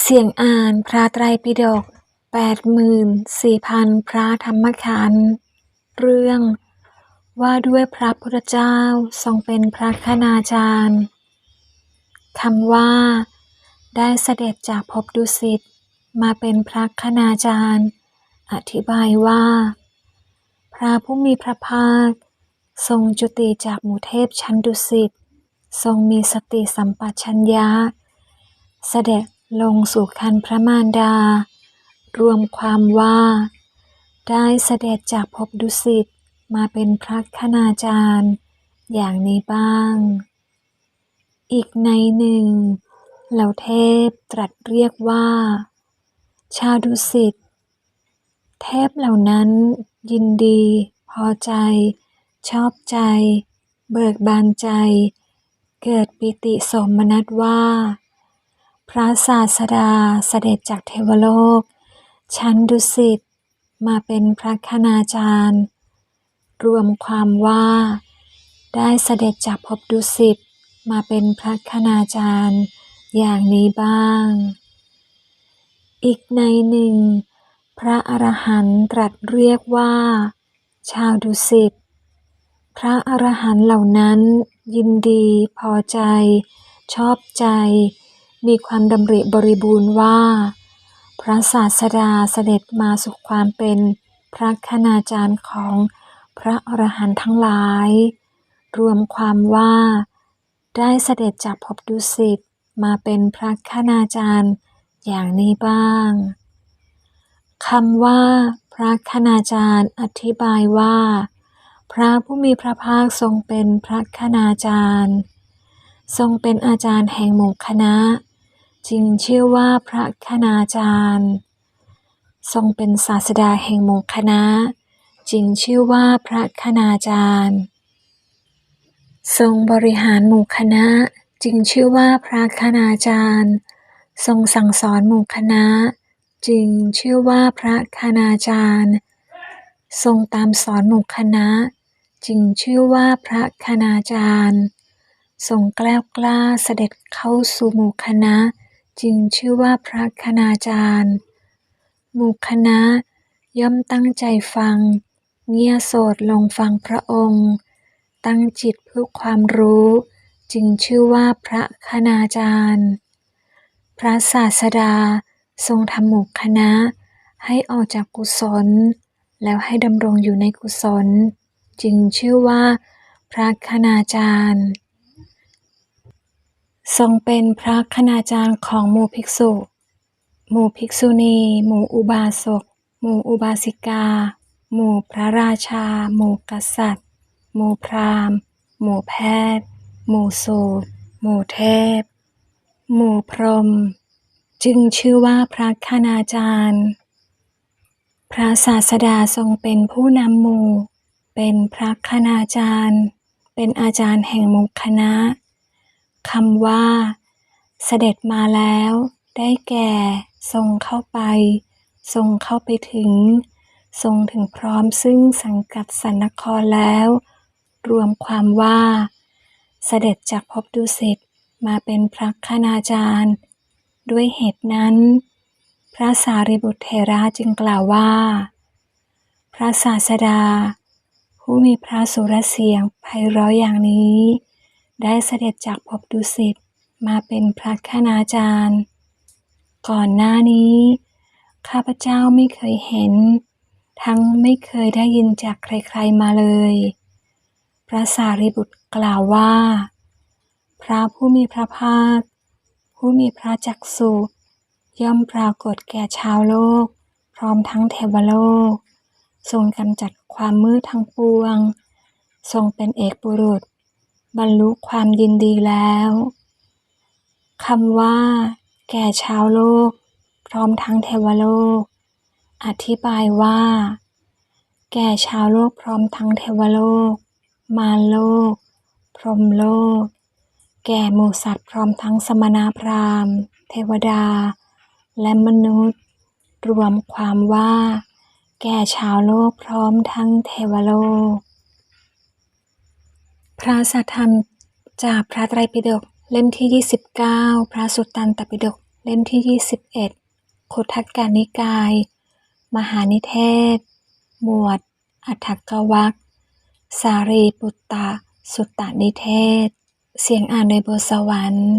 เสียงอ่านพระไตรปิฎกแปดหมื่นสี่พันพระธรรมขันธ์เรื่อง ว่าด้วยพระพุทธเจ้าทรงเป็นพระคณาจารย์คำว่า ได้เสด็จจากภพดุสิตมาเป็นพระคณาจารย์ อธิบายว่า พระผู้มีพระภาค ทรงจุติจากหมู่เทพชั้นดุสิตทรงมีสติสัมปชัญญะเสด็จ ลงสู่คันพระมารดา รวมความว่า ได้เสด็จจากภพดุสิตมาเป็นพระคณาจารย์ อย่างนี้บ้าง อีกในหนึ่ง เหล่าเทพตรัสเรียกว่า ชาวดุสิต เทพเหล่านั้นยินดี พอใจ ชอบใจ เบิกบานใจ เกิดปิติสมนัสว่า พระศาสดาเสด็จจากเทวโลก ชั้นดุสิตมาเป็นพระคณาจารย์ รวมความว่า ได้เสด็จจากภพดุสิตมาเป็นพระคณาจารย์อย่างนี้บ้าง อีกในหนึ่ง พระอรหันต์ตรัสเรียกว่า ชาวดุสิตพระอรหันต์เหล่านั้นยินดีพอใจ ชอบใจ มีความดำริบริบูรณ์ว่า พระศาสดาเสด็จมาสู่ความเป็นพระคณาจารย์ของพระอรหันต์ทั้งหลาย รวมความว่า ได้เสด็จจากภพดุสิตมาเป็นพระคณาจารย์อย่างนี้บ้างคำว่า พระคณาจารย์อธิบายว่า พระผู้มีพระภาคทรงเป็นพระคณาจารย์ ทรงเป็นอาจารย์แห่งหมู่คณะ จึงชื่อว่าพระคณาจารย์ ทรงเป็นศาสดาแห่งหมู่คณะ จึงชื่อว่าพระคณาจารย์ ทรงบริหารหมู่คณะ จึงชื่อว่าพระคณาจารย์ ทรงสั่งสอนหมู่คณะ จึงชื่อว่าพระคณาจารย์ ทรงตามสอนหมู่คณะ จึงชื่อว่าพระคณาจารย์ทรงแกล้วกล้าเสด็จเข้าสู่หมู่คณะ จึงชื่อว่าพระคณาจารย์หมู่คณะย่อมตั้งใจฟัง เงี่ยโสดลงฟังพระองค์ ตั้งจิตเพื่อความรู้ จึงชื่อว่าพระคณาจารย์ พระศาสดาทรงทำหมู่คณะให้ออกจากกุศล แล้วให้ดำรงอยู่ในกุศล จึงชื่อว่าพระคณาจารย์ ทรงเป็นพระคณาจารย์ของหมู่ภิกษุ หมู่ภิกษุณี หมู่อุบาสก หมู่อุบาสิกา หมู่พระราชา หมู่กษัตริย์ หมู่พราหมณ์ หมู่แพทย์ หมู่สูตร หมู่เทพ หมู่พรหม จึงชื่อว่าพระคณาจารย์ พระศาสดาทรงเป็นผู้นำหมู่ เป็นพระคณาจารย์ เป็นอาจารย์แห่งหมู่คณะ คำว่า เสด็จมาแล้ว ได้แก่ทรงเข้าไป ทรงเข้าไปถึง ทรงถึงพร้อมซึ่งสังกัดสรรนครแล้ว รวมความว่า เสด็จจากภพดุสิตมาเป็นพระคณาจารย์ ด้วยเหตุนั้น พระสารีบุตรเถระจึงกล่าวว่า พระศาสดา ผู้มีพระสุรเสียงไพเราะอย่างนี้ ได้เสด็จจากภพดุสิตมาเป็นพระคณาจารย์ ก่อนหน้านี้ ข้าพเจ้าไม่เคยเห็น ทั้งไม่เคยได้ยินจากใครๆมาเลย พระสารีบุตรกล่าวว่า พระผู้มีพระภาค ผู้มีพระจักสุย่อมปรากฏแก่ชาวโลก พร้อมทั้งเทวโลก ทรงกำจัดความมืดทั้งปวง ทรงเป็นเอกบุรุษ บรรลุความยินดีแล้วคำว่า แก่ชาวโลก พร้อมทั้งเทวโลก อธิบายว่า แก่ชาวโลกพร้อมทั้งเทวโลก มารโลก พรหมโลก แก่หมู่สัตว์พร้อมทั้งสมณพราหมณ์ เทวดา และมนุษย์ รวมความว่า แก่ชาวโลกพร้อมทั้งเทวโลก พระสัทธรรมจากพระไตรปิฎกเล่มที่ 29 พระสุตตันตปิฎกเล่มที่ 21ขุทักนิกาย มหานิเทศ หมวด อัฏฐกวรรคสารีปุตตสุตตานิเทศ เสียงอ่านโดยบัวสวรรค์